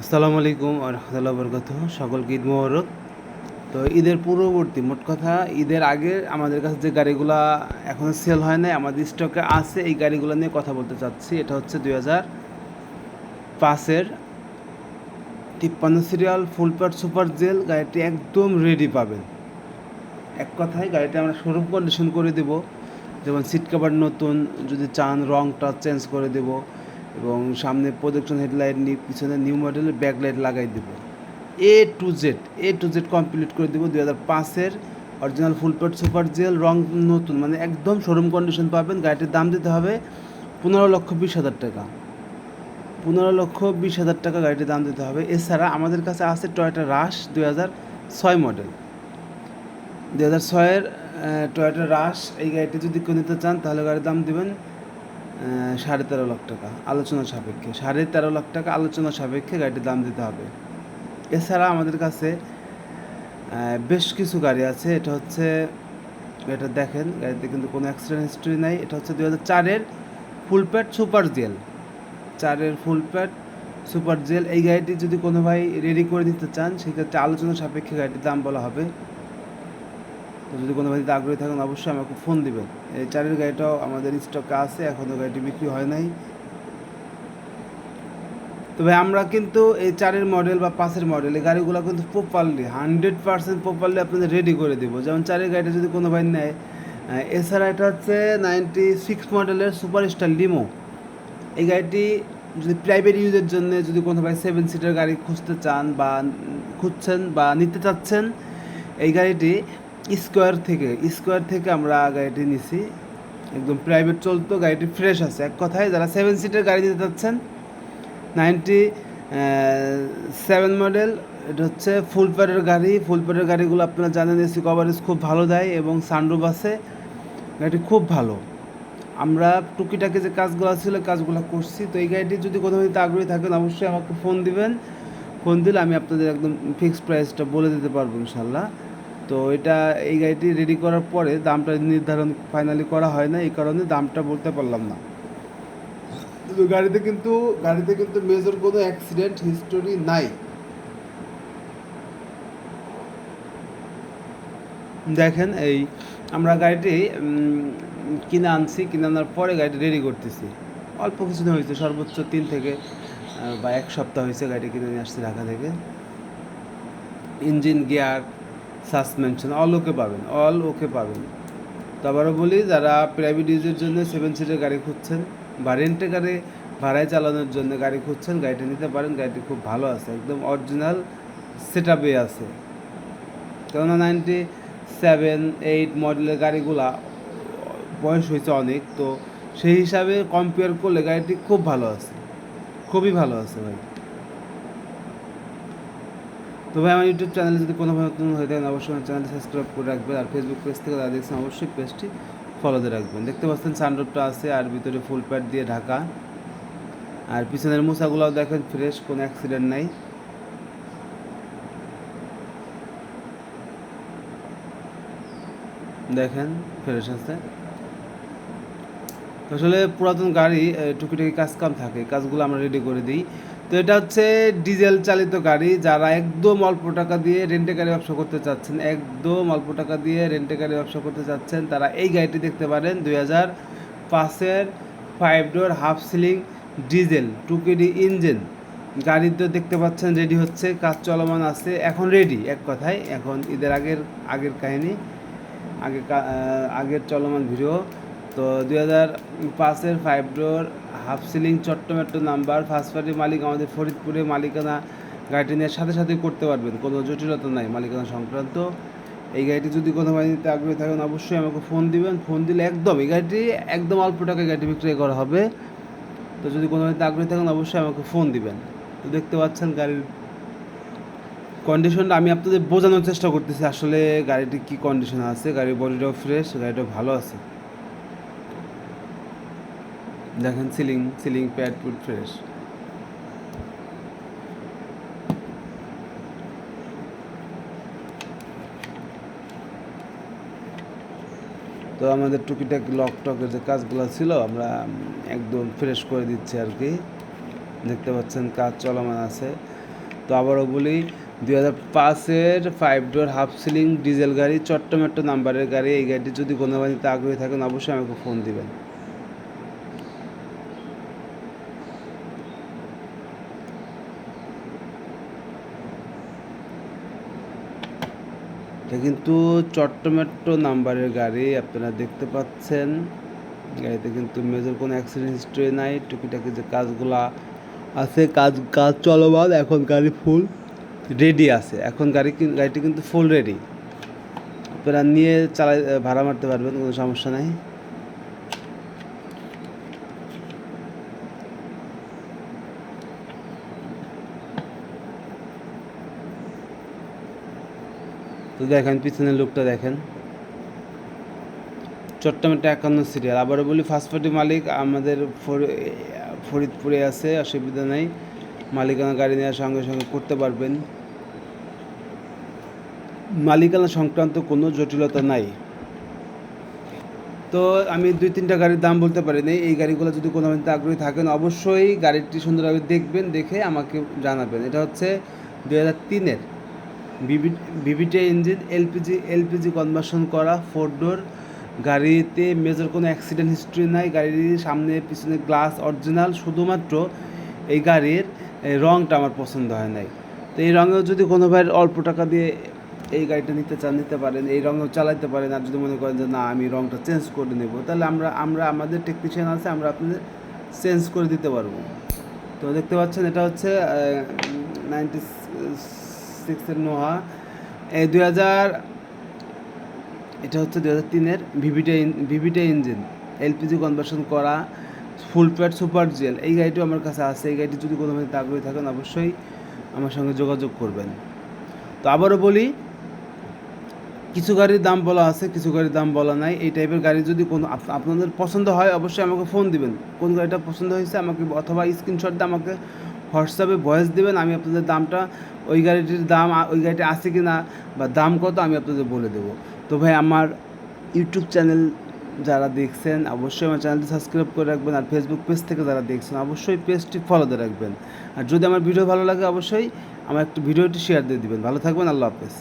আসসালামু আলাইকুম রহমতুল্লাহ বরকত। সকলকে ঈদ মোবারক। তো ঈদের পূর্ববর্তী মোট কথা, ঈদের আগে আমাদের কাছে যে গাড়িগুলো এখনও সেল হয় নাই, আমাদের স্টকে আছে, এই গাড়িগুলো নিয়ে কথা বলতে চাচ্ছি। এটা হচ্ছে দুই হাজার পাঁচের তিপ্পান্ন serial full pad super GL গাড়িটি একদম রেডি পাবেন। এক কথায়, গাড়িটা আমরা শোরুম কন্ডিশন করে দেব। যেমন সিট কভার নতুন, যদি চান রংটা চেঞ্জ করে দেব। এবং সামনে প্রজেকশন হেডলাইট নিয়ে পিছনে নিউ মডেলের ব্যাকলাইট লাগাই দেব। A to Z A to Z complete করে দেবো দুই হাজার পাঁচের। Original full pad super GL রং নতুন মানে একদম শোরুম কন্ডিশন পাবেন। গাড়িটির দাম দিতে হবে পনেরো লক্ষ বিশ হাজার টাকা। পনেরো লক্ষ বিশ হাজার টাকা গাড়িটির দাম দিতে হবে। এছাড়া আমাদের কাছে আছে টয়োটা রাশ দুই হাজার ছয় মডেল দুই হাজার ছয়ের টয়োটা রাশ এই গাড়িটি যদি কেউ নিতে চান, তাহলে গাড়ির দাম দেবেন সাড়ে তেরো লাখ টাকা, আলোচনা সাপেক্ষে। সাড়ে তেরো লাখ টাকা আলোচনা সাপেক্ষে গাড়িটির দাম দিতে হবে। এছাড়া আমাদের কাছে বেশ কিছু গাড়ি আছে। এটা হচ্ছে, এটা দেখেন, গাড়িতে কিন্তু কোনো অ্যাক্সিডেন্ট হিস্ট্রি নাই। এটা হচ্ছে দু হাজার চারের ফুল প্যাড সুপার জেল। চারের ফুল প্যাড সুপার জেল। এই গাড়িটি যদি কোনো ভাই রেডি করে দিতে চান, সেক্ষেত্রে আলোচনা সাপেক্ষে গাড়িটির দাম বলা হবে। তো যদি কোনো ভাইতে আগ্রহী থাকেন, অবশ্যই আমাকে ফোন দিবেন। এই চারের গাড়িটাও আমাদের স্টকে আছে এখনও গাড়িটি বিক্রি হয় নাই। তবে আমরা কিন্তু এই চারের মডেল বা পাঁচের মডেল এই গাড়িগুলো কিন্তু প্রপারলি হান্ড্রেড পার্সেন্ট প্রপারলি আপনাদের রেডি করে দিব। যেমন চারের গাড়িটা যদি কোনো ভাই নেয় এছাড়া এটা হচ্ছে নাইনটি সিক্স মডেলের সুপার স্টার লিমো এই গাড়িটি যদি প্রাইভেট ইউজের জন্য যদি কোনো ভাই সেভেন সিটার গাড়ি খুঁজতে চান বা খুঁজছেন বা নিতে চাচ্ছেন, এই গাড়িটি স্কোয়ার থেকে স্কোয়ার থেকে আমরা গাড়িটি নিছি। একদম প্রাইভেট চলতো, গাড়িটি ফ্রেশ আছে। এক কথায় যারা সেভেন সিটার গাড়ি দিতে চাচ্ছেন নাইনটি সেভেন মডেল এটা হচ্ছে ফুল প্যাডের গাড়ি। ফুল প্যাডের গাড়িগুলো আপনারা জানেন, এসি কভারেজ খুব ভালো দেয় এবং সানরুফ আছে। গাড়িটি খুব ভালো। আমরা টুকিটাকি যে কাজগুলো ছিল, কাজগুলো করছি। তো এই গাড়িটি যদি কোথাও যদি আগ্রহী থাকেন, অবশ্যই আমাকে ফোন দিবেন। ফোন দিলে আমি আপনাদের একদম ফিক্সড প্রাইসটা বলে দিতে পারব, ইনশাল্লাহ। তো এটা এই গাড়িটি রেডি করার পরে দামটা নির্ধারণ ফাইনালি করা হয় না এই কারণে দামটা বলতে পারলাম না। গাড়িতে কিন্তু গাড়িতে কিন্তু মেজর কোনো অ্যাক্সিডেন্ট হিস্টোরি নাই। দেখেন এই আমরা গাড়িটি কিনে আনছি কিনে আনার পরে গাড়িটি রেডি করতেছি। অল্প কিছুদিন হয়েছে সর্বোচ্চ তিন থেকে বা এক সপ্তাহ হয়েছে গাড়ি কিনে নিয়ে আসছি ঢাকা থেকে। Engine gear suspension all okay পাবেন অল ওকে পাবেন। তো আবারও বলি, যারা প্রাইভেট ইউজের জন্য সেভেন সিটের গাড়ি খুঁজছেন বা রেন্টে গাড়ি ভাড়ায় চালানোর জন্য গাড়ি খুঁজছেন, গাড়িটা নিতে পারেন, গাড়িটি খুব ভালো আছে, একদম অরিজিনাল সেট আপে আছে। কেননা নাইনটি সেভেন এইট মডেলের গাড়িগুলা বয়স হয়েছে অনেক, তো সেই হিসাবে কম্পেয়ার করলে গাড়িটি খুব ভালো আছে, খুবই ভালো আছে ভাই। তো ভাই, আমার ইউটিউব চ্যানেলে যদি কোনো নতুন হয়ে থাকেন, অবশ্যই আমার চ্যানেলটি সাবস্ক্রাইব করে রাখবেন। আর ফেসবুক পেজ থেকে যারা দেখছেন, অবশ্যই পেজটি ফলোতে রাখবেন। দেখতে পাচ্ছেন সানরুফটা আছে, আর ভিতরে ফুল প্যাড দিয়ে ঢাকা। আর পিছনের মোছাগুলোও দেখেন ফ্রেশ কোনো অ্যাক্সিডেন্ট নাই। দেখেন ফ্রেশ আছে। আসলে পুরাতন গাড়ি টুকিটাকি কাজ কাম থাকে কাজগুলো আমরা রেডি করে দিই। তো এটা হচ্ছে ডিজেল চালিত গাড়ি যারা একদম অল্প টাকা দিয়ে রেন্টে গাড়ি ব্যবসা করতে চাচ্ছেন, একদম অল্প টাকা দিয়ে রেন্টে গাড়ি ব্যবসা করতে চাচ্ছেন, তারা এই গাড়িটি দেখতে পারেন দুই হাজার পাঁচের five door half ceiling diesel two two K D engine গাড়ি তো দেখতে পাচ্ছেন রেডি হচ্ছে, কাজ চলমান আছে, এখন রেডি এক কথায়, এখন ঈদের আগের আগের কাহিনী, আগে আগের চলমান ভিডিও তো দুই হাজার পাঁচের ফাইভ ডোর হাফ সিলিং চট্টমেট্টো নাম্বার ফার্স্ট পার্টি মালিক আমাদের ফরিদপুরে মালিকানা গাড়িটি নেওয়ার সাথে সাথে করতে পারবেন, কোনো জটিলতা নাই মালিকানা সংক্রান্ত। এই গাড়িটি যদি কোনো ভাই নিতে আগ্রহী থাকেন, অবশ্যই আমাকে ফোন দিবেন। ফোন দিলে একদম, এই গাড়িটি একদম অল্প টাকায় গাড়িটি বিক্রয় করা হবে। তো যদি কোনো ভাইতে আগ্রহী থাকেন, অবশ্যই আমাকে ফোন দিবেন। তো দেখতে পাচ্ছেন গাড়ির কন্ডিশনটা আমি আপনাদের বোঝানোর চেষ্টা করতেছি আসলে গাড়িটি কি কন্ডিশন আছে, গাড়ির বডিটাও ফ্রেশ গাড়িটাও ভালো আছে। দেখেন ceiling ceiling pad put fresh তো আমাদের টুকিটাক লক টকের যে কাজগুলো ছিল, আমরা একদম ফ্রেশ করে দিচ্ছি আর কি দেখতে পাচ্ছেন কাজ চলমান আছে। তো আবারও বলি, দুই হাজার পাঁচের five door half ceiling diesel গাড়ি চট্টমেট্টো নাম্বারের গাড়ি, এই গাড়িটি যদি কোনো বাড়িতে আগ্রহী থাকেন, অবশ্যই আমাকে ফোন দিবেন। এটা কিন্তু চট্টমেট্টো নাম্বারের গাড়ি, আপনারা দেখতে পাচ্ছেন। গাড়িতে কিন্তু মেজর কোনো অ্যাক্সিডেন্ট হিস্ট্রি নাই, টুকিটাকি যে কাজগুলা আছে, কাজ কাজ চলমান, এখন গাড়ি ফুল রেডি আছে। এখন গাড়ি গাড়িটি কিন্তু ফুল রেডি আপনারা নিয়ে চালাই, ভাড়া মারতে পারবেন, কোনো সমস্যা নাই। তো দেখেন, পিছনের লোকটা দেখেন। চট্টমেট্টা একান্ন সিরিয়াল আবারও বলি ফাস্টফুডের মালিক আমাদের ফরিদপুরে আছে, অসুবিধা নেই। মালিকানা গাড়ি নেওয়ার সঙ্গে সঙ্গে করতে পারবেন। মালিকানা সংক্রান্ত কোনো জটিলতা নাই। তো আমি দুই তিনটা গাড়ির দাম বলতে পারি নাই। এই গাড়িগুলো যদি কোনো আগ্রহী থাকেন, অবশ্যই গাড়িটি সুন্দরভাবে দেখবেন, দেখে আমাকে জানাবেন। এটা হচ্ছে দু হাজার তিনের VVT engine, LPG LPG conversion করা, ফোর ডোর, গাড়িতে মেজর কোনো অ্যাক্সিডেন্ট হিস্ট্রি নাই, গাড়ির সামনে, পিছনে গ্লাস অরিজিনাল, শুধুমাত্র এই গাড়ির রঙটা আমার পছন্দ হয় নাই। তো এই রঙেও যদি কোনো ভাইয়ের অল্প টাকা দিয়ে এই গাড়িটা নিতে চান, নিতে পারেন, এই রঙেও চালাতে পারেন, আর যদি মনে করেন যে না, আমি রঙটা চেঞ্জ করে নেব, তাহলে আমরা আমরা আমাদের টেকনিশিয়ান আছে, আমরা আপনাদের চেঞ্জ করে দিতে পারব। তো দেখতে পাচ্ছেন, এটা হচ্ছে নাইনটি সিক্সের নোহা। এই দুই হাজার এটা হচ্ছে দু হাজার তিনের VVT VVT engine. LPG conversion করা, ফুল প্যাড, সুপার জেল। এই গাড়িটিও আমার কাছে আছে। এই গাড়িটি যদি কোনো ভাবে আগ্রহী থাকেন, অবশ্যই আমার সঙ্গে যোগাযোগ করবেন। তো আবারও বলি, কিছু গাড়ির দাম বলা আছে, কিছু গাড়ির দাম বলা নাই। এই টাইপের গাড়ি যদি কোনো আপ- আপনাদের পছন্দ হয়, অবশ্যই আমাকে ফোন দিবেন। কোন গাড়িটা পছন্দ হয়েছে, আমাকে অথবা স্ক্রিনশটটা আমাকে হোয়াটসঅ্যাপে ভয়েস দেবেন, আমি আপনাদের দামটা, ওই গাড়িটির দাম ওই গাড়িটা আছে কি না বা দাম কত, আমি আপনাদের বলে দেবো। তো ভাই, আমার ইউটিউব চ্যানেল যারা দেখছেন, অবশ্যই আমার চ্যানেলটি সাবস্ক্রাইব করে রাখবেন আর ফেসবুক পেজ থেকে যারা দেখছেন, অবশ্যই পেজটি ফলো দিয়ে রাখবেন। আর যদি আমার ভিডিও ভালো লাগে, অবশ্যই আমার একটু ভিডিওটি শেয়ার দিয়ে দেবেন। ভালো থাকবেন, আল্লাহ হাফেজ।